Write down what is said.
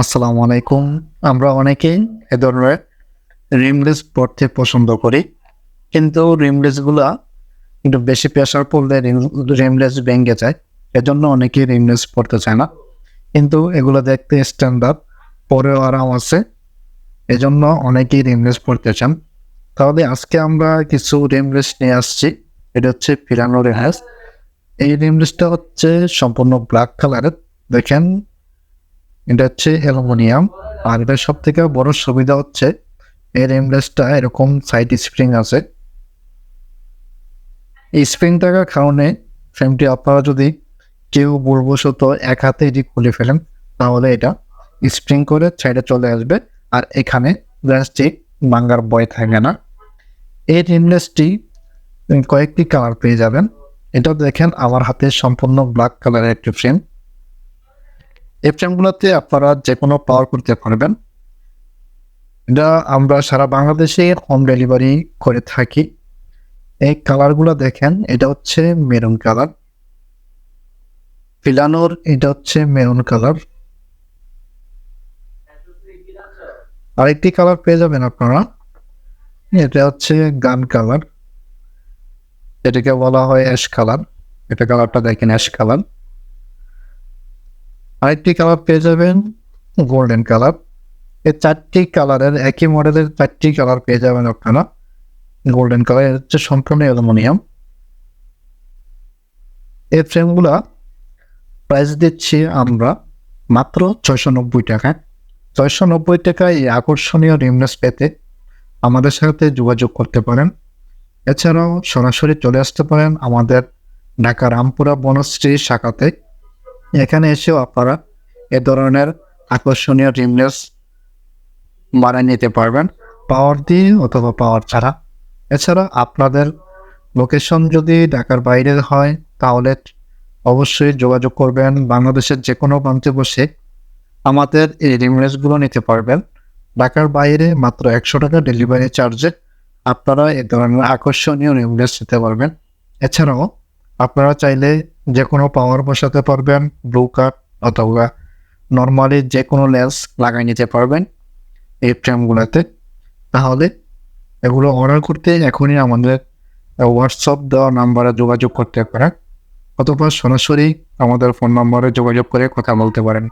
আসসালামু আলাইকুম। আমরা অনেকেই এ ধরনের রিমলেস পড়তে পছন্দ করি, কিন্তু রিমলেসগুলা একটু বেশি প্রেশার পড়লে রিমলেস ভেঙে যায়, এজন্য অনেকেই রিমলেস পড়তে চায় না। কিন্তু এগুলো দেখতে স্ট্যান্ডার্ড পরেও আরাম আছে, এজন্য অনেকেই রিমলেস পড়তে চান। তাহলে আজকে আমরা কিছু রিমলেস নিয়ে আসছি, এটা হচ্ছে ফিরানো রেহাস এই রিমলেসটা হচ্ছে সম্পূর্ণ ব্ল্যাক কালারের দেখেন এটা হচ্ছে অ্যালুমিনিয়াম। আর এটা সব থেকে বড় সুবিধা হচ্ছে এর এমলেসটা এরকম সাইড স্প্রিং আছে। এই স্প্রিং থাকার কারণে ফ্রেমটি আপনারা যদি কেউ বলবশত এক হাতে এটি খুলে ফেলেন, তাহলে এটা স্প্রিং করে সাইডে চলে আসবে আর এখানে গ্লাসটি ভাঙ্গার বয় থাকে না। এই রিমলেসটি কয়েকটি কালার পেয়ে যাবেন। এটা দেখেন আমার হাতে সম্পূর্ণ ব্ল্যাক কালারের একটি ফ্রেম এই আপনারা যে কোনো পাওয়ার করতে পারবেন। এটা আমরা সারা বাংলাদেশে হোম ডেলিভারি করে থাকি। এই কালারগুলো দেখেন, এটা হচ্ছে মেরুন কালার ফিলানোর এটা হচ্ছে মেরুন কালার আরেকটি কালার পেয়ে যাবেন আপনারা। এটা হচ্ছে গান কালার এটাকে বলা হয় অ্যাশ কালার এটা কালারটা দেখেন অ্যাশ কালার আরেকটি কালার পেয়ে যাবেন গোল্ডেন কালার এই চারটি কালারের একই মডেলের চারটি কালার পেয়ে যাবেন আপনারা। গোল্ডেন কালার হচ্ছে সম্পূর্ণ অ্যালুমিনিয়াম। এই ফ্রেমগুলা প্রাইস দিচ্ছি আমরা মাত্র ছয়শো নব্বই টাকায়। ছয়শো নব্বই টাকায় এই আকর্ষণীয় রিমনেস পেতে আমাদের সাথে যোগাযোগ করতে পারেন। এছাড়াও সরাসরি চলে আসতে পারেন আমাদের ঢাকা রামপুরা বনশ্রী শাখাতে। এখানে এসেও আপনারা এ ধরনের আকর্ষণীয় রিমলেস বানিয়ে নিতে পারবেন। পাওয়ার দিয়ে অথবা পাওয়ার ছাড়া। এছাড়া আপনাদের লোকেশন যদি ঢাকার বাইরে হয়, তাহলে অবশ্যই যোগাযোগ করবেন বাংলাদেশের যে কোনো প্রান্তে বসে। আমাদের এই রিমলেসগুলো নিতে পারবেন। ঢাকার বাইরে মাত্র একশো টাকা ডেলিভারি চার্জে আপনারা এ ধরনের আকর্ষণীয় রিমলেস নিতে পারবেন। এছাড়াও আপনারা চাইলে যে কোনো পাওয়ার বসাতে পারবেন ব্লু কাট অথবা নর্মালি যে কোনো লেন্স লাগাই নিতে পারবেন এই ফ্রেমগুলোতে তাহলে এগুলো অর্ডার করতে এখনই আমাদের হোয়াটসঅ্যাপ দেওয়া নাম্বারে যোগাযোগ করতে পারেন অথবা সরাসরি আমাদের ফোন নম্বরে যোগাযোগ করে কথা বলতে পারেন।